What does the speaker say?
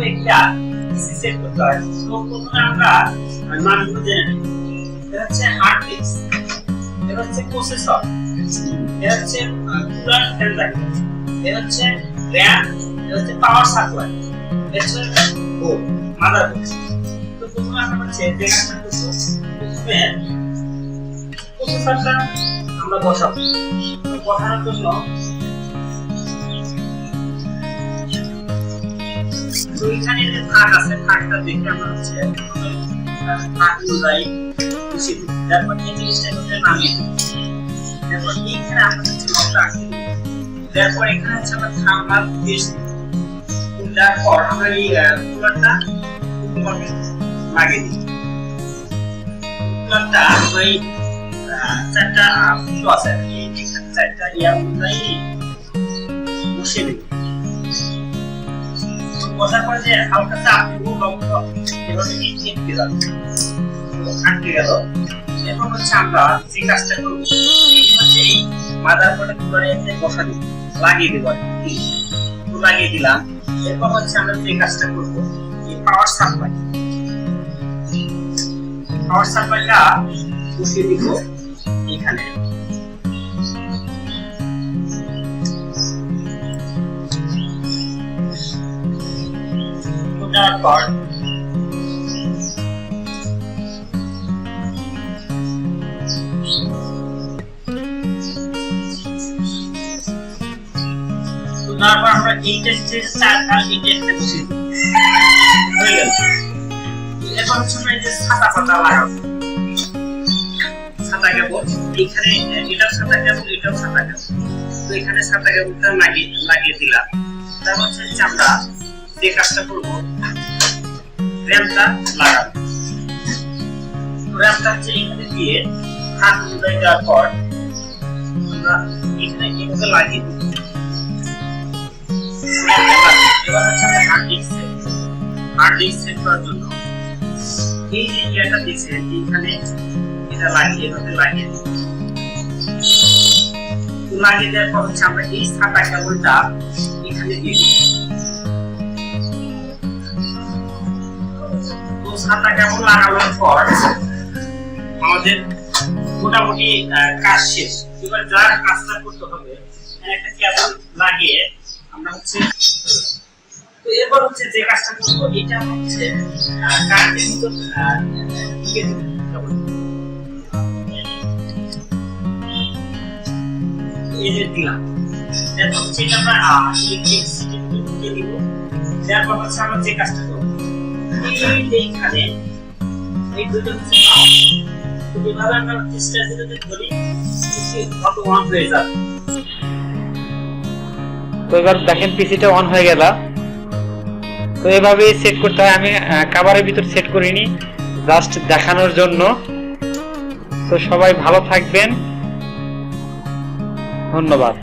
কীভাবে একটা সেট করতে হয় তো প্রথমে আমরা মানগুলো জেনে নিই এটা হচ্ছে হার্ড ডিস্ক এটা হচ্ছে প্রসেসর এটা হচ্ছে কুলার ফ্যান এটা হচ্ছে র্যাম এটা হচ্ছে পাওয়ার সাপ্লাই এটা হচ্ছে বোর্ড আমরা হচ্ছে করব প্রথমে আমরা বসাবো। বসানোর জন্য তো এখানে যে থাক আছে থাকটা দেখে আমরা হচ্ছে থাক অনুযায়ী বসিয়ে তারপর এই জিনিসটা হচ্ছে নামিয়ে তারপর এইখানে আমরা হচ্ছে আটকে তারপর এখানে হচ্ছে আমরা থার্মাল পেস্ট তারপর আমরা এই কুলারটা উপরে লাগিয়ে দিই কুলারটা ওই আহ, চারটা ফুটো আছে কি। চারটা ইয়া অনুযায়ী বসিয়ে দিই বসার পরে যে হালকা চাপ দিব লবণ হচ্ছে আমরা যে কাজটা করব হচ্ছে এই মাদার বোর্ডে কুলারে এসে বসা লাগিয়ে দেবো তো লাগিয়ে দিলাম। এরপর হচ্ছে আমরা যে কাজটা করব, এই পাওয়ার সাপ্লাই পাওয়ার সাপ্লাইটা বসিয়ে দিব এখানে। পর তো তারপর আমরা এখন এটাও ছাতা এখানে লাগিয়ে লাগিয়ে দিলাম তারপর হচ্ছে আমরা যে কাজটা করব র্যামটা লাগাবো র্যামটা হচ্ছে এখানে দিয়ে হাত অনুযায়ী দেওয়ার পর আমরা এখানে এভাবে লাগিয়ে দিই। এবার হচ্ছে আমরা হার্ড ডিস্ক হার্ড সেট করার জন্য এই যে ইয়েটা দিয়েছে, এখানে এটা লাগিয়ে, এভাবে লাগিয়ে দিই। লাগিয়ে দেওয়ার পর হচ্ছে আমরা এই ছাতা কেবলটা এখানে দিয়ে দিই। ছাতা কেবল লাগানোর পর আমাদের মোটামুটি কাজ শেষ। এবার কাজটা করতে হবে একটা কেবল লাগিয়ে আমরা হচ্ছে, তো এরপর হচ্ছে যে কাজটা করব, এটা হচ্ছে। এই যে দিলাম। হচ্ছে আমরা যে কাজটা করব তো এবার দেখেন পিসিটা অন হয়ে গেল। তো এভাবে সেট করতে হয়। আমি কাভারের ভিতর সেট করিনি জাস্ট দেখানোর জন্য। তো সবাই ভালো থাকবেন। ধন্যবাদ।